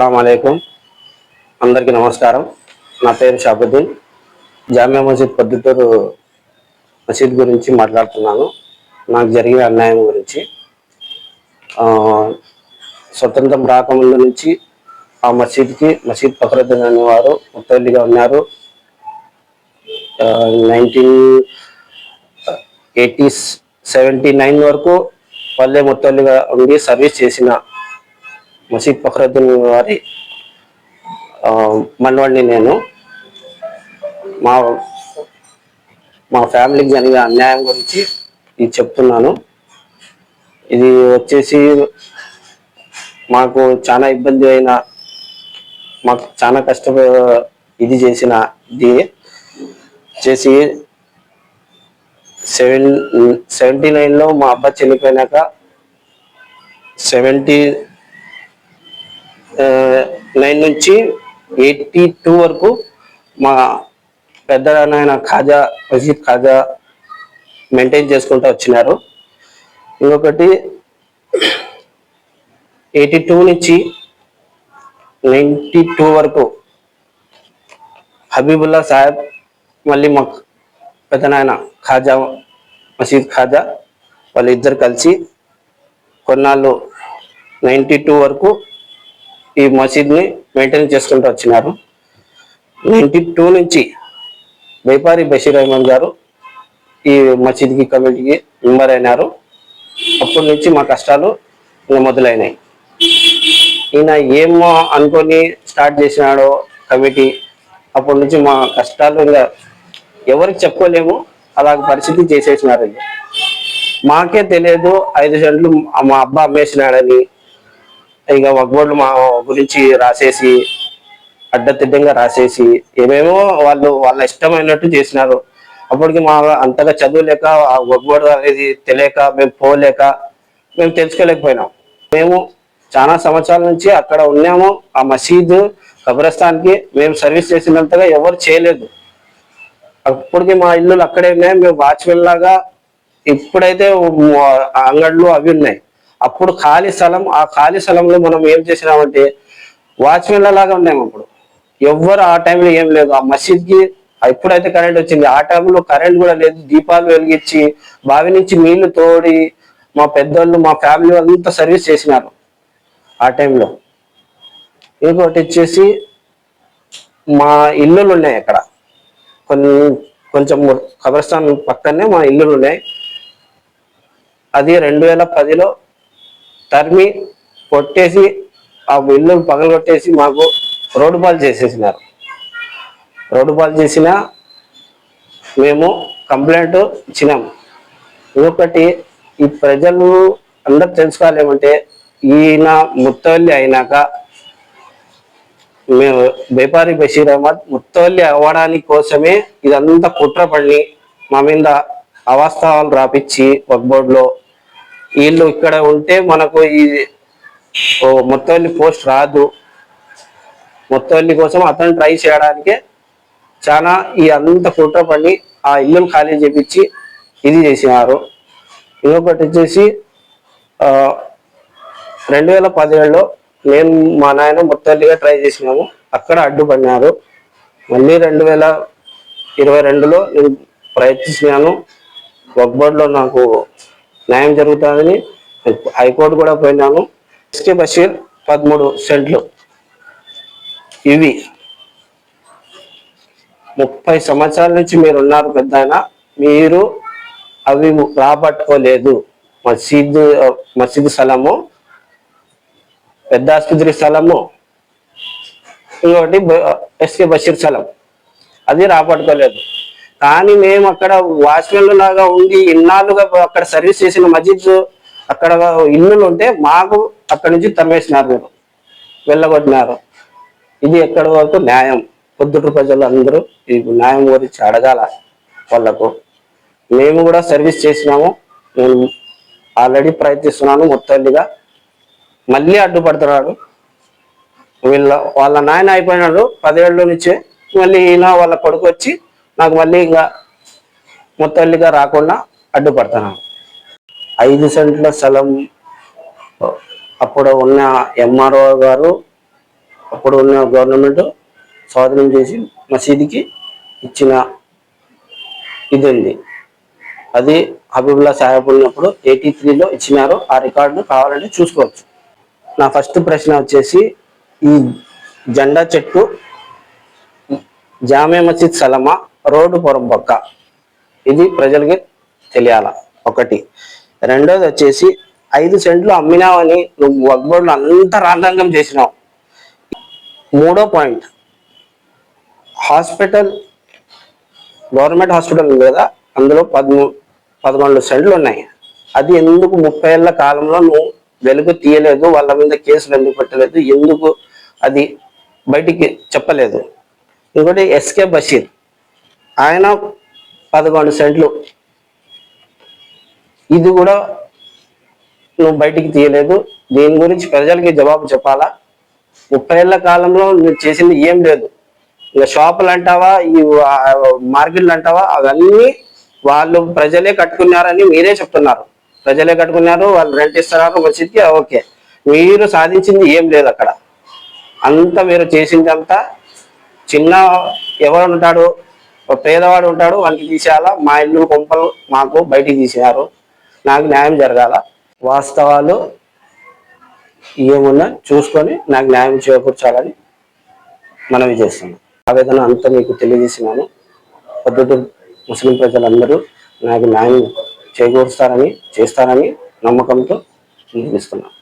అస్సలం అయికం అందరికీ నమస్కారం. నా పేరు షాబుద్దీన్. జామియా మసీద్ పొద్దుటూరు మసీద్ గురించి మాట్లాడుతున్నాను. నాకు జరిగిన అన్యాయం గురించి. స్వతంత్రం రాకముందు నుంచి ఆ మసీద్కి మసీద్ ఫఖరుద్దీన్ అనేవారు ముత్తల్లిగా ఉన్నారు. నైన్టీన్ ఎయిటీ సెవెంటీ నైన్ వరకు వాళ్ళే ముత్తల్లిగా ఉండి సర్వీస్ చేసిన మసీద్ ఫఖరుద్దీన్ వారి మనవాడిని నేను. మా మా ఫ్యామిలీకి జరిగిన అన్యాయం గురించి ఇది చెప్తున్నాను. ఇది వచ్చేసి మాకు చాలా ఇబ్బంది అయిన మాకు చాలా కష్ట ఇది చేసిన ఇది చేసి సెవెన్ సెవెంటీ నైన్లో మా అబ్బా చనిపోయినాక సెవెంటీ నైన్ నుంచి ఎయిటీ టూ వరకు మా పెద్ద నాయన ఖాజా మసీద్ ఖాజా మెయింటైన్ చేసుకుంటూ వచ్చినారు. ఇంకొకటి ఎయిటీ టూ నుంచి నైంటీ టూ వరకు హబీబుల్లా సాహెబ్ మళ్ళీ మా పెద్ద నాయన ఖాజా మసీద్ ఖాజా వాళ్ళిద్దరు కలిసి కొన్నాళ్ళు నైంటీ టూ వరకు ఈ మసీద్ని మెయింటైన్ చేసుకుంటూ వచ్చినారు. నైన్టీ టూ నుంచి వేపారి బషీర్ అహ్మద్ గారు ఈ మసీద్కి కమిటీకి మెంబర్ అయినారు. అప్పటి నుంచి మా కష్టాలు మొదలైనాయి. ఈయన ఏమో అనుకొని స్టార్ట్ చేసినాడో కమిటీ అప్పటి నుంచి మా కష్టాలు ఇంకా ఎవరికి చెప్పుకోలేము అలాగ పరిస్థితి చేసేసినారు. మాకే తెలియదు ఐదు సెంట్లు మా అబ్బా అమ్మేసినాడని ఇక వగ్బోర్డులు మా గురించి రాసేసి అడ్డతిడ్డంగా రాసేసి ఏమేమో వాళ్ళు వాళ్ళ ఇష్టమైనట్టు చేసినారు. అప్పటికి మా అంతగా చదువులేక ఆ వగ్బోర్డు అనేది తెలియక మేము పోలేక మేము తెలుసుకోలేకపోయినాం. మేము చాలా సంవత్సరాల నుంచి అక్కడ ఉన్నాము ఆ మసీదు కబ్రస్థాన్కి మేము సర్వీస్ చేసినంతగా ఎవరు చేయలేదు. అప్పటికి మా ఇల్లులు అక్కడే ఉన్నాయి మేము వాచ్మెన్ లాగా ఇప్పుడైతే ఆ అంగళ్ళు అవి ఉన్నాయి. అప్పుడు ఖాళీ స్థలం ఆ ఖాళీ స్థలంలో మనం ఏం చేసినామంటే వాచ్మెన్ల లాగా ఉన్నాము అప్పుడు. ఎవ్వరు ఆ టైంలో ఏం లేదు. ఆ మసీద్కి ఎప్పుడైతే కరెంట్ వచ్చింది. ఆ టైంలో కరెంట్ కూడా లేదు. దీపాలు వెలిగించి బావి నుంచి నీళ్ళు తోడి మా పెద్దోళ్ళు మా ఫ్యామిలీ అంతా సర్వీస్ చేసినారు ఆ టైంలో. ఇంకోటి వచ్చేసి మా ఇల్లులు ఉన్నాయి అక్కడ. కొన్ని కొంచెం కబ్రస్థాన్ పక్కనే మా ఇల్లులు ఉన్నాయి. అది రెండు వేల పదిలో తరిమి కొట్టేసి ఆ ఇల్లు పగలగొట్టేసి మాకు రోడ్డు పాలు చేసేసినారు. రోడ్డు పాలు చేసిన మేము కంప్లైంట్ ఇచ్చినాం. ఇంకొకటి ఈ ప్రజలు అందరు తెలుసుకోవాలి ఏమంటే ఈయన ముత్తవల్లి అయినాక మేము బేపారి బషీర్ అహ్మద్ ముత్తవల్లి అవ్వడానికి కోసమే ఇదంతా కుట్ర పడి మా మీద అవాస్తవాలు రాపిచ్చి వక్ బోర్డులో వీళ్ళు ఇక్కడ ఉంటే మనకు ఈ ఓ పోస్ట్ రాదు. మొత్తం కోసం అతను ట్రై చేయడానికే చాలా ఈ అంత కుట్ర పడి ఆ ఇల్లును ఖాళీ చేపించి ఇది చేసినారు. ఇంకొకటి వచ్చేసి రెండు వేల పదిహేడులో నేను మా నాయన మొత్తల్లిగా ట్రై చేసినాము. అక్కడ అడ్డుపడినారు. మళ్ళీ రెండు వేల ఇరవై రెండులో నేను ప్రయత్నించినాను. వక్బోర్డ్లో నాకు న్యాయం జరుగుతుందని హైకోర్టు కూడా పోయినాను ఎస్కే బషీర్ పదమూడు సెంట్లు. ఇవి ముప్పై సంవత్సరాల నుంచి మీరు ఉన్నారు పెద్ద మీరు అవి రాబట్టుకోలేదు. మసీదు మసీదు స్థలము పెద్ద ఆసుపత్రి స్థలము ఇంకోటి ఎస్కే బషీర్ స్థలం. అది రాబట్టుకోలేదు. కానీ మేము అక్కడ వాచ్మెన్లు లాగా ఉండి ఇన్నాళ్ళుగా అక్కడ సర్వీస్ చేసిన మజిద్ అక్కడ ఇల్లులు ఉంటే మాకు అక్కడి నుంచి తరివేసినారు మీరు వెళ్ళగొట్టినారు. ఇది ఎక్కడి వరకు న్యాయం? పొద్దుటి ప్రజలు అందరూ ఇది న్యాయం గురించి అడగాల వాళ్ళకు. మేము కూడా సర్వీస్ చేసినాము. నేను ఆల్రెడీ ప్రయత్నిస్తున్నాను మొత్తంగా మళ్ళీ అడ్డుపడుతున్నాడు. వీళ్ళ వాళ్ళ నాయన అయిపోయినాడు పదేళ్ళ నుంచే. మళ్ళీ ఈయన వాళ్ళ కొడుకు వచ్చి నాకు మళ్ళీ ఇంకా మొత్తంగా రాకుండా అడ్డుపడుతున్నాను ఐదు సెంట్ల స్థలం అప్పుడు ఉన్న ఎంఆర్ఓ గారు అప్పుడు ఉన్న గవర్నమెంట్ స్వాధీనం చేసి మసీదుకి ఇచ్చిన ఇది ఉంది అది హబీబుల్లా సాహెబ్ ఉన్నప్పుడు ఎయిటీ త్రీలో ఇచ్చినారు. ఆ రికార్డును కావాలంటే చూసుకోవచ్చు. నా ఫస్ట్ ప్రశ్న వచ్చేసి ఈ జెండా చెట్టు జామే మసీద్ సలమా రోడ్డు పొరంపక్క ఇది ప్రజలకి తెలియాల. ఒకటి. రెండోది వచ్చేసి ఐదు సెంట్లు అమ్మినావని నువ్వు వగ్బోర్డులు అంతా రాండాంగం చేసినావు. మూడో పాయింట్. హాస్పిటల్ గవర్నమెంట్ హాస్పిటల్ ఉంది కదా అందులో పదమూ పదకొండు సెంట్లు ఉన్నాయి. అది ఎందుకు ముప్పై ఏళ్ళ కాలంలో నువ్వు వెలుగు తీయలేదు వాళ్ళ మీద కేసులు ఎందుకు పెట్టలేదు ఎందుకు అది బయటికి చెప్పలేదు? ఇంకోటి ఎస్కే బషీర్. ఆయన పదకొండు సెంట్లు. ఇది కూడా నువ్వు బయటికి తీయలేదు. దీని గురించి ప్రజలకి జవాబు చెప్పాలా? ముప్పై ఏళ్ళ కాలంలో నువ్వు చేసింది ఏం లేదు. ఇంకా షాపులు అంటావా? ఈ మార్కెట్లు అంటావా? అవన్నీ వాళ్ళు ప్రజలే కట్టుకున్నారని మీరే చెప్తున్నారు. ప్రజలే కట్టుకున్నారు వాళ్ళు రెంట్ ఇస్తున్నారు వచ్చింది ఓకే. మీరు సాధించింది ఏం లేదు అక్కడ. అంత మీరు చేసిందంతా చిన్న ఎవరు ఉంటాడు? పేదవాడు ఉంటాడు వానికి తీసేయాలా? మా ఇల్లు కొంపలు మాకు బయటికి తీసేయారు. నాకు న్యాయం జరగాల. వాస్తవాలు ఏమున్నా చూసుకొని నాకు న్యాయం చేకూర్చాలని మనవి చేస్తున్నాను ఆవేదన అంతా మీకు తెలియజేసినాను పొద్దుట ముస్లిం ప్రజలందరూ నాకు న్యాయం చేకూరుస్తారని చేస్తారని నమ్మకంతో నిర్మిస్తున్నాను